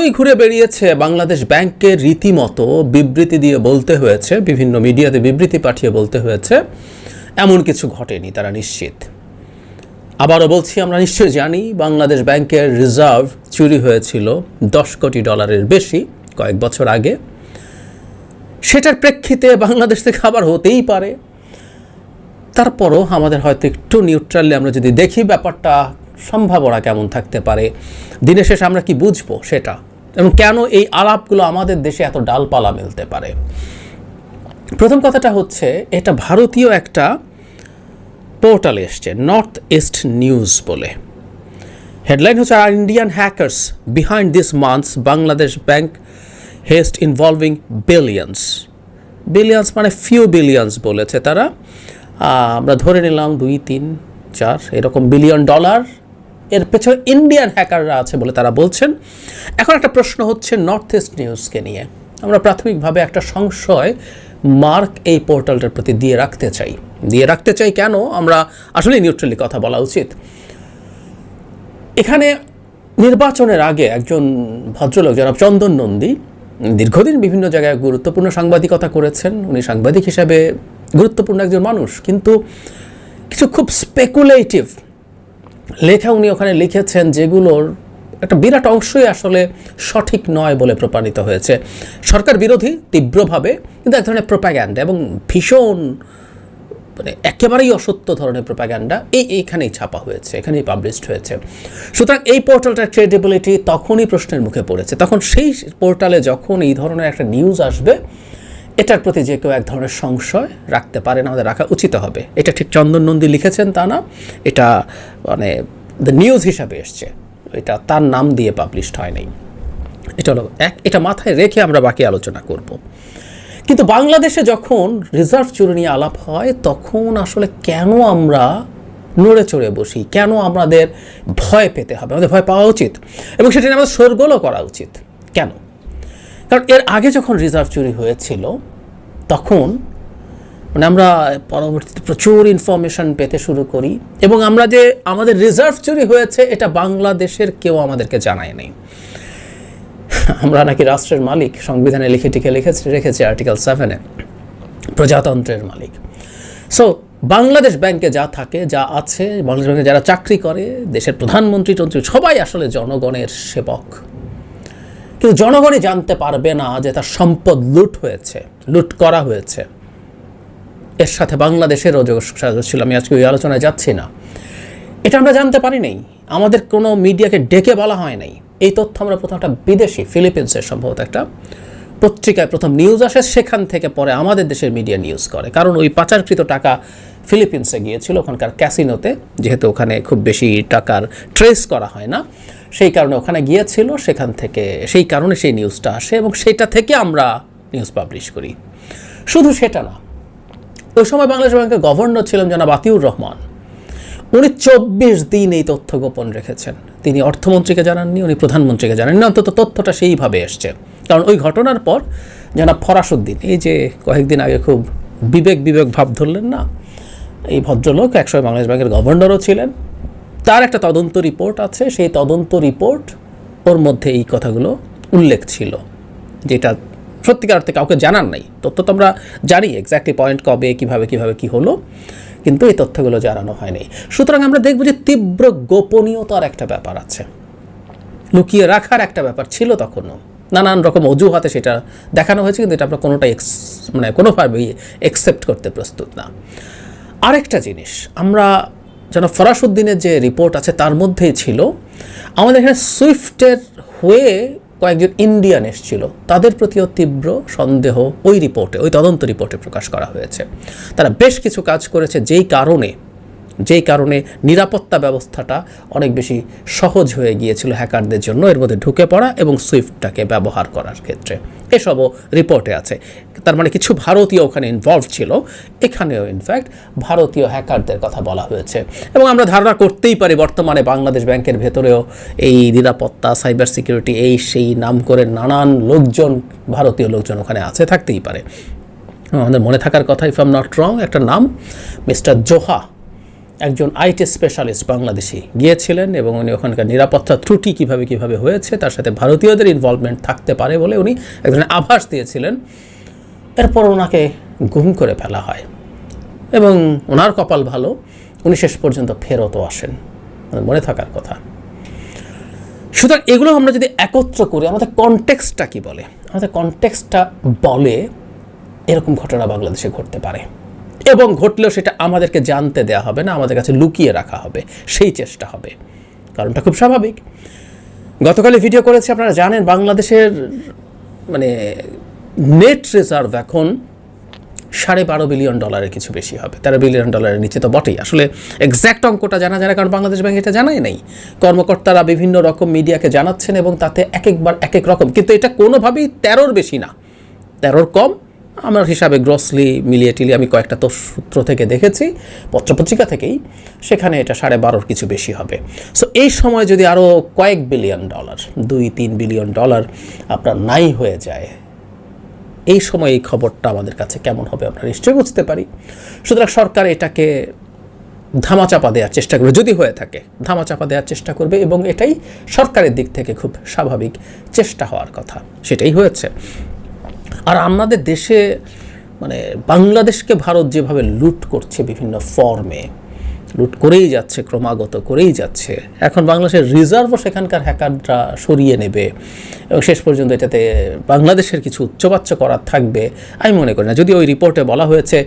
এতই ঘুরে বেরিয়েছে বাংলাদেশ ব্যাংকের রীতিমতো বিবৃতি দিয়ে বলতে হয়েছে, বিভিন্ন মিডিয়াতে বিবৃতি পাঠিয়ে বলতে হয়েছে, এমন কিছু ঘটেনি, তারা নিশ্চিত। আবারও বলছি, আমরা নিশ্চয়ই জানি বাংলাদেশ ব্যাংকের রিজার্ভ চুরি হয়েছিল দশ কোটি ডলারের বেশি কয়েক বছর আগে। সেটার প্রেক্ষিতে বাংলাদেশ থেকে আবার হতেই পারে। তারপরও আমাদের হয়তো একটু নিউট্রালি আমরা যদি দেখি ব্যাপারটা, সম্ভাবনা কেমন থাকতে পারে, দিনের শেষে আমরা কি বুঝব সেটা? এবং কেন এই আলাপগুলো আমাদের দেশে এত ডালপালা মিলতে পারে? প্রথম কথাটা হচ্ছে, এটা ভারতীয় একটা পোর্টাল এসছে, নর্থ ইস্ট নিউজ বলে। হেডলাইন হচ্ছে আর Indian hackers behind this months Bangladesh bank heist involving billions billions মানে ফিউ বিলিয়ন্স বলেছে তারা। আমরা ধরে নিলাম দুই, তিন, চার, এরকম বিলিয়ন ডলার এর পেছনে ইন্ডিয়ান হ্যাকাররা আছে বলে তারা বলছেন। এখন একটা প্রশ্ন হচ্ছে নর্থ ইস্ট নিউজকে নিয়ে। আমরা প্রাথমিকভাবে একটা সংশয় মার্ক এই পোর্টালটার প্রতি দিয়ে রাখতে চাই। দিয়ে রাখতে চাই কেন? আমরা আসলে নিউট্রালি কথা বলা উচিত। এখানে নির্বাচনের আগে একজন ভদ্রলোক জনাব চন্দন নন্দী দীর্ঘদিন বিভিন্ন জায়গায় গুরুত্বপূর্ণ সাংবাদিকতা করেছেন। উনি সাংবাদিক হিসাবে গুরুত্বপূর্ণ একজন মানুষ। কিন্তু কিছু খুব স্পেকুলেটিভ লেখা উনি ওখানে লিখেছেন যেগুলোর একটা বিরাট অংশই আসলে সঠিক নয় বলে প্রমাণিত হয়েছে। সরকার বিরোধী তীব্রভাবে, কিন্তু এক ধরনের প্রোপাগ্যান্ডা এবং ভীষণ মানে একেবারেই অসত্য ধরনের প্রোপাগ্যান্ডা এই এইখানেই ছাপা হয়েছে, এখানেই পাবলিশড হয়েছে। সুতরাং এই পোর্টালটার ক্রেডিবিলিটি তখনই প্রশ্নের মুখে পড়েছে। তখন সেই পোর্টালে যখন এই ধরনের একটা নিউজ আসবে এটার প্রতি যে কেউ এক ধরনের সংশয় রাখতে পারে না, আমাদের রাখা উচিত হবে। এটা ঠিক চন্দন নন্দী লিখেছেন তা না, এটা মানে দ্য নিউজ হিসাবে এসছে। এটা তার নাম দিয়ে পাবলিশড হয় নাই। এটা হলো এক, এটা মাথায় রেখে আমরা বাকি আলোচনা করব। কিন্তু বাংলাদেশে যখন রিজার্ভ চুরি নিয়ে আলাপ হয়, তখন আসলে কেন আমরা নড়ে চড়ে বসি? কেন আমাদের ভয় পেতে হবে? আমাদের ভয় পাওয়া উচিত? এবং সেটা নিয়ে আমাদের শোরগোলও করা উচিত। কেন? কারণ এর আগে যখন রিজার্ভ চুরি হয়েছিল, তখন মানে আমরা পরবর্তীতে প্রচুর ইনফরমেশন পেতে শুরু করি এবং আমরা যে আমাদের রিজার্ভ চুরি হয়েছে, এটা বাংলাদেশের কেউ আমাদেরকে জানায় নাই। আমরা নাকি রাষ্ট্রের মালিক, সংবিধানে লিখে টিকে লিখেছে, রেখেছে আর্টিকেল সেভেনে প্রজাতন্ত্রের মালিক। সো বাংলাদেশ ব্যাংকে যা থাকে, যা আছে, বাংলাদেশ ব্যাংকে যারা চাকরি করে, দেশের প্রধানমন্ত্রী, টন্ত্রী, সবাই আসলে জনগণের সেবক। কিন্তু জনগণই জানতে পারবে না যে তার সম্পদ লুট হয়েছে, লুট করা হয়েছে। এর সাথে বাংলাদেশেরও যোগ ছিল, আমি আজকে ওই আলোচনায় যাচ্ছি না। এটা আমরা জানতে পারি নাই। আমাদের কোনো মিডিয়াকে ডেকে বলা হয় নাই। এই তথ্য আমরা প্রথম একটা বিদেশি, ফিলিপিন্সের সম্ভবত একটা পত্রিকায় প্রথম নিউজ আসে, সেখান থেকে পরে আমাদের দেশের মিডিয়া নিউজ করে। কারণ ওই পাচারকৃত টাকা ফিলিপিন্সে গিয়েছিল, ওখানকার ক্যাসিনোতে যেহেতু ওখানে খুব বেশি টাকার ট্রেস করা হয় না। সেই কারণে ওখানে গিয়েছিল, সেখান থেকে, সেই কারণে সেই নিউজটা আসে এবং সেটা থেকে আমরা নিউজ পাবলিশ করি। শুধু সেটা না, ওই সময় বাংলাদেশ ব্যাংকের গভর্নর ছিলেন জনাব আতিউর রহমান। উনি চব্বিশ দিন এই তথ্য গোপন রেখেছেন। তিনি অর্থমন্ত্রীকে জানাননি, উনি প্রধানমন্ত্রীকে জানাননি। অন্তত তথ্যটা সেইভাবে এসছে। কারণ ওই ঘটনার পর জনাব ফরাসুদ্দিন, এই যে কয়েকদিন আগে খুব বিবেক বিবেক ভাব ধরলেন না, এই ভদ্রলোক একসময় বাংলাদেশ ব্যাংকের গভর্নরও ছিলেন। তার একটা তদন্ত রিপোর্ট আছে, সেই তদন্ত রিপোর্ট ওর মধ্যে এই কথাগুলো উল্লেখ ছিল, যেটা সত্যিকার অর্থে কাউকে জানার নাই। তথ্য তো আমরা জানি এক্স্যাক্টলি পয়েন্ট কবে, কীভাবে কীভাবে কি হলো, কিন্তু এই তথ্যগুলো জানানো হয়নি। সুতরাং আমরা দেখব যে তীব্র গোপনীয়তার একটা ব্যাপার আছে। লুকিয়ে রাখার একটা ব্যাপার ছিল তখনও। নানান রকম অজুহাতে সেটা দেখানো হয়েছে, কিন্তু এটা আমরা কোনোটাই এক্স মানে কোনোভাবেই একসেপ্ট করতে প্রস্তুত না। আরেকটা জিনিস, আমরা যেন ফরাসুদ্দিনের যে রিপোর্ট আছে তার মধ্যেই ছিল, আমাদের এখানে সুইফটের হয়ে কয়েকজন ইন্ডিয়ান এসেছিল। তাদের প্রতিও তীব্র সন্দেহ ওই রিপোর্টে, ওই তদন্ত রিপোর্টে প্রকাশ করা হয়েছে। তারা বেশ কিছু কাজ করেছে যেই কারণে যেই কারণে নিরাপত্তা ব্যবস্থাটা অনেক বেশি সহজ হয়ে গিয়েছিল হ্যাকারদের জন্য। এর মধ্যে ঢুকে পড়া এবং সুইফটটাকে ব্যবহার করার ক্ষেত্রে। এসবও রিপোর্টে আছে। তার মানে কিছু ভারতীয় ওখানে ইনভলভ ছিল। এখানেও ইনফ্যাক্ট ভারতীয় হ্যাকারদের কথা বলা হয়েছে। এবং আমরা ধারণা করতেই পারি, বর্তমানে বাংলাদেশ ব্যাংকের ভেতরেও এই নিরাপত্তা সাইবার সিকিউরিটি এই সেই নাম করে নানান লোকজন, ভারতীয় লোকজন ওখানে আছে, থাকতেই পারে। আমাদের মনে থাকার কথা ইফ আম নট রং একটা নাম, মিস্টার জোহা একজন আইটি স্পেশালিস্ট বাংলাদেশি গিয়েছিলেন এবং উনি ওখানকার নিরাপত্তা ত্রুটি কীভাবে কীভাবে হয়েছে, তার সাথে ভারতীয়দের ইনভলভমেন্ট থাকতে পারে বলে উনি এক ধরনের আভাস দিয়েছিলেন। এরপর ওনাকে গুম করে ফেলা হয় এবং ওনার কপাল ভালো, উনি শেষ পর্যন্ত ফেরতও আসেন। মানে মনে থাকার কথা। সুতরাং এগুলো আমরা যদি একত্র করি, আমাদের কনটেক্সটটা কি বলে? আমাদের কনটেক্সটটা বলে এরকম ঘটনা বাংলাদেশে ঘটতে পারে। এবং ঘটলেও সেটা আমাদেরকে জানতে দেওয়া হবে না, আমাদের কাছে লুকিয়ে রাখা হবে। সেই চেষ্টা হবে। কারণটা খুব স্বাভাবিক। গতকালে ভিডিও করেছি, আপনারা জানেন বাংলাদেশের মানে নেট রিজার্ভ এখন সাড়ে বারো বিলিয়ন ডলারের কিছু বেশি হবে। তেরো বিলিয়ন ডলারের নিচে তো বটেই। আসলে এক্স্যাক্ট অঙ্কটা জানা যায় না, কারণ বাংলাদেশ ব্যাংক এটা জানাই নাই। কর্মকর্তারা বিভিন্ন রকম মিডিয়াকে জানাচ্ছেন এবং তাতে এক একবার এক এক রকম। কিন্তু এটা কোনোভাবেই তেরোর বেশি না। তেরোর কম আমার হিসাবে গ্রসলি মিলিয়ে টিলিয়ে আমি কয়েকটা তো সূত্র থেকে দেখেছি, পত্রপত্রিকা থেকেই, সেখানে এটা সাড়ে বারোর কিছু বেশি হবে। সো এই সময় যদি আরও কয়েক বিলিয়ন ডলার দুই, তিন বিলিয়ন ডলার আপনার নাই হয়ে যায়, এই সময় এই খবরটা আমাদের কাছে কেমন হবে আমরা নিশ্চয়ই বুঝতে পারি। সুতরাং সরকার এটাকে ধামাচাপা দেওয়ার চেষ্টা করবে, যদি হয়ে থাকে, ধামাচাপা দেওয়ার চেষ্টা করবে এবং এটাই সরকারের দিক থেকে খুব স্বাভাবিক চেষ্টা হওয়ার কথা, সেটাই হয়েছে। আর আমাদের দেশে মানে বাংলাদেশকে ভারত যেভাবে লুট করছে বিভিন্ন ফর্মে লুট করেই যাচ্ছে, ক্রমাগত করেই যাচ্ছে, এখন বাংলাদেশের রিজার্ভও সেখানকার হ্যাকাররা সরিয়ে নেবে এবং শেষ পর্যন্ত এটাতে বাংলাদেশের কিছু উচ্চবাচ্চ করার থাকবে, আমি মনে করি না। যদি ওই রিপোর্টে বলা হয়েছে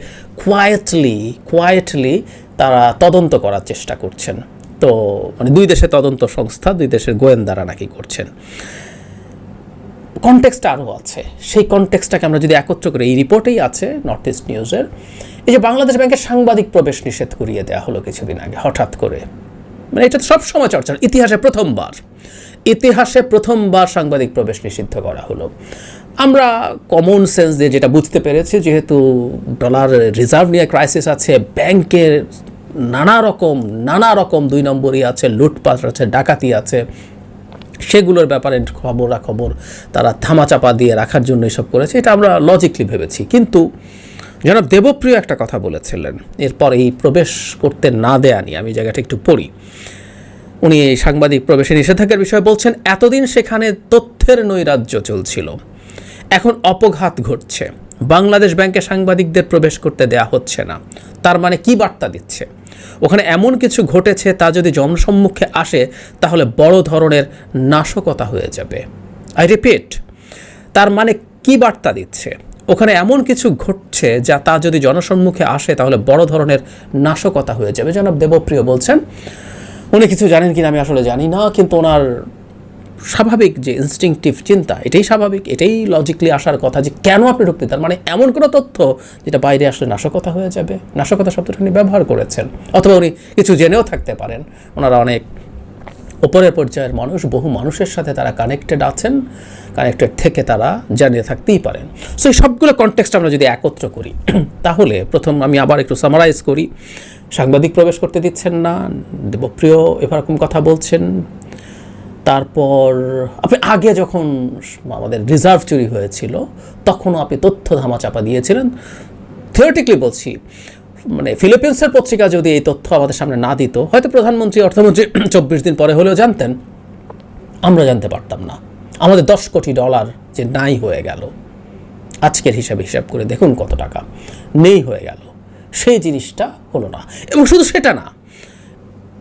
কোয়াইটলি কোয়াইটলি তারা তদন্ত করার চেষ্টা করছেন। তো মানে দুই দেশের তদন্ত সংস্থা, দুই দেশের গোয়েন্দারা নাকি করছেন। কনটেক্সট আরও আছে। সেই কনটেক্সটটাকে আমরা যদি একত্র করি, এই রিপোর্টেই আছে নর্থ ইস্ট নিউজের এই যে বাংলাদেশ ব্যাংকের সাংবাদিক প্রবেশ নিষেধ করিয়ে দেওয়া হলো কিছুদিন আগে, হঠাৎ করে। মানে এটা তো সবসময় চর্চা, ইতিহাসে প্রথমবার। ইতিহাসে প্রথমবার সাংবাদিক প্রবেশ নিষিদ্ধ করা হলো। আমরা কমন সেন্স দিয়ে যেটা বুঝতে পেরেছি, যেহেতু ডলার রিজার্ভ নিয়ে ক্রাইসিস আছে, ব্যাংকের নানা রকম নানা রকম দুই নম্বরই আছে, লুটপাট আছে, ডাকাতি আছে সেগুলোর ব্যাপারে খবরা খবর তারা থামাচাপা দিয়ে রাখার জন্য এসব করেছে, এটা আমরা লজিকলি ভেবেছি। কিন্তু জনাব দেবপ্রিয় একটা কথা বলেছিলেন, এরপর এই প্রবেশ করতে না দেয়া নিয়ে, আমি জায়গাটা একটু পড়ি। উনি এই সাংবাদিক প্রবেশে নিষেধাজ্ঞার বিষয়ে বলছেন, এতদিন সেখানে তথ্যের নৈরাজ্য চলছিল। এখন অপঘাত ঘটছে। বাংলাদেশ ব্যাংকে সাংবাদিকদের প্রবেশ করতে দেয়া হচ্ছে না। তার মানে কি বার্তা দিচ্ছে? ওখানে এমন কিছু ঘটেছে তা যদি জনসম্মুখে আসে, তাহলে বড় ধরনের নাশকতা হয়ে যাবে। আই রিপিট তার মানে কি বার্তা দিচ্ছে? ওখানে এমন কিছু ঘটছে যা তা যদি জনসম্মুখে আসে, তাহলে বড় ধরনের নাশকতা হয়ে যাবে। জনাব দেবপ্রিয় বলছেন, উনি কিছু জানেন কিনা আমি আসলে জানি না, কিন্তু ওনার স্বাভাবিক যে ইনস্টিংটিভ চিন্তা, এটাই স্বাভাবিক, এটাই লজিকলি আসার কথা যে কেন আপনি ঢুকতে তার মানে এমন কোনো তথ্য যেটা বাইরে আসলে নাশকতা হয়ে যাবে? নাশকতা শব্দটা উনি ব্যবহার করেছেন। অথবা উনি কিছু জেনেও থাকতে পারেন। ওনারা অনেক ওপরের পর্যায়ের মানুষ, বহু মানুষের সাথে তারা কানেক্টেড আছেন কানেক্টেড থেকে তারা জানিয়ে থাকতেই পারেন। সো এই সবগুলো কনটেক্সট আমরা যদি একত্র করি, তাহলে প্রথম আমি আবার একটু সামারাইজ করি। সাংবাদিক প্রবেশ করতে দিচ্ছেন না, দেবপ্রিয় এরকম কথা বলছেন তারপর আপনি আগে যখন আমাদের রিজার্ভ চুরি হয়েছিল, তখনও আপনি তথ্য ধামাচাপা দিয়েছিলেন। থিওরিটিক্যালি বলছি মানে ফিলিপিন্সের পত্রিকা যদি এই তথ্য আমাদের সামনে না দিত, হয়তো প্রধানমন্ত্রী, অর্থমন্ত্রী চব্বিশ দিন পরে হলেও জানতেন। আমরা জানতে পারতাম না। আমাদের দশ কোটি ডলার যে নাই হয়ে গেল, আজকের হিসাবে হিসাব করে দেখুন কত টাকা, নেই হয়ে গেল। সেই জিনিসটা হলো না। এবং শুধু সেটা না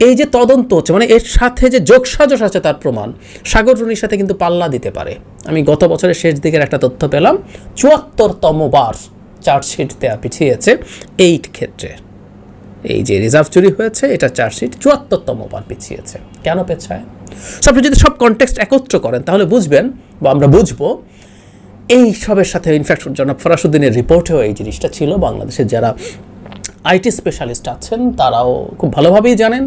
এই যে তদন্ত হচ্ছে মানে এর সাথে যে যোগসাজশ আছে তার প্রমাণ, সাগর রুনির সাথে কিন্তু পাল্লা দিতে পারে। আমি গত বছরের শেষ দিকের একটা তথ্য পেলাম, চুয়াত্তরতম বার চার্জশিট দেওয়া পিছিয়েছে এই ক্ষেত্রে। এই যে রিজার্ভ চুরি হয়েছে, এটা চার্জশিট চুয়াত্তরতম বার পিছিয়েছে। কেন পেছায়? সো আপনি যদি সব কনটেক্সট একত্র করেন, তাহলে বুঝবেন, বা আমরা বুঝব, এই সবের সাথে ইনফ্যাক্ট জনাব ফরাসুদ্দিনের রিপোর্টেও এই জিনিসটা ছিল। বাংলাদেশের যারা আইটি স্পেশালিস্ট আছেন, তারাও খুব ভালোভাবেই জানেন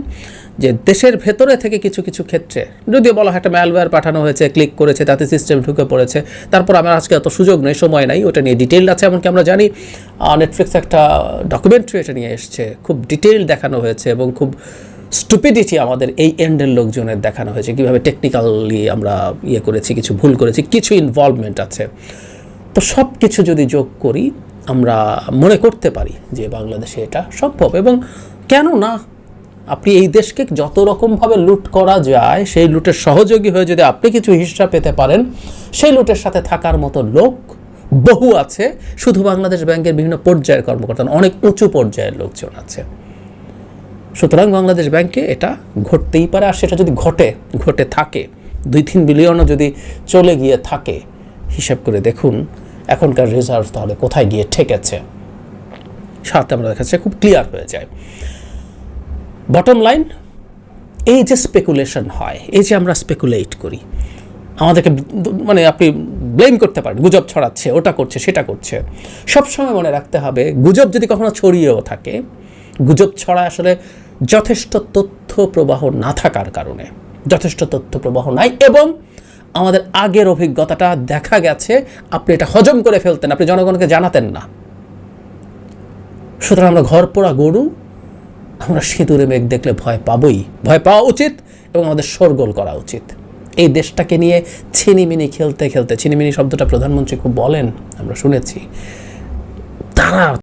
যে দেশের ভেতরে থেকে কিছু কিছু ক্ষেত্রে, যদিও বলা হয় একটা ম্যালওয়্যার পাঠানো হয়েছে ক্লিক করেছে, তাতে সিস্টেম ঢুকে পড়েছে, তারপর আমার আজকে এত সুযোগ নেই, সময় নাই, ওটা নিয়ে ডিটেল আছে এমনকি আমরা জানি নেটফ্লিক্স একটা ডকুমেন্টারি এটা নিয়ে এসছে, খুব ডিটেইল দেখানো হয়েছে এবং খুব স্টুপিডিটি আমাদের এই এন্ডের লোকজনের দেখানো হয়েছে, কীভাবে টেকনিক্যালি আমরা ইয়ে করেছি, কিছু ভুল করেছি, কিছু ইনভলভমেন্ট আছে। তো সব কিছু যদি যোগ করি আমরা মনে করতে পারি যে বাংলাদেশে এটা সম্ভব এবং কেন না আপনি এই দেশকে যত রকমভাবে লুট করা যায়, সেই লুটের সহযোগী হয়ে যদি আপনি কিছু হিস্সা পেতে পারেন, সেই লুটের সাথে থাকার মতো লোক বহু আছে, শুধু বাংলাদেশ ব্যাংকের বিভিন্ন পর্যায়ের কর্মকর্তা অনেক উঁচু পর্যায়ের লোকজন আছে। সুতরাং বাংলাদেশ ব্যাংকে এটা ঘটতেই পারে, আর সেটা যদি ঘটে ঘটে থাকে, দুই তিন বিলিয়নও যদি চলে গিয়ে থাকে, হিসাব করে দেখুন এখনকার রিজার্ভ তাহলে কোথায় গিয়ে ঠেকেছে? সাথে আমরা দেখাচ্ছে, খুব ক্লিয়ার হয়ে যায়। বটম লাইন এই যে স্পেকুলেশন হয়, এই যে আমরা স্পেকুলেট করি, আমাদেরকে মানে আপনি ব্লেম করতে পারেন, গুজব ছড়াচ্ছে, ওটা করছে, সেটা করছে। সবসময় মনে রাখতে হবে, গুজব যদি কখনো ছড়িয়েও থাকে, গুজব ছড়া আসলে যথেষ্ট তথ্য প্রবাহ না থাকার কারণে, যথেষ্ট তথ্য প্রবাহ নাই এবং আমাদের আগের অভিজ্ঞতাটা দেখা গেছে। আপনি এটা হজম করে ফেলতেন, আপনি জনগণকে জানাতেন না। সুতরাং আমরা ঘর পোড়া গরু, আমরা সিঁদুরে মেঘ দেখলে ভয় পাবই। ভয় পাওয়া উচিত এবং আমাদের শোরগোল করা উচিত। এই দেশটাকে নিয়ে ছিনিমিনি খেলতে খেলতে, ছিনিমিনি শব্দটা প্রধানমন্ত্রী খুব বলেন, আমরা শুনেছি। তারা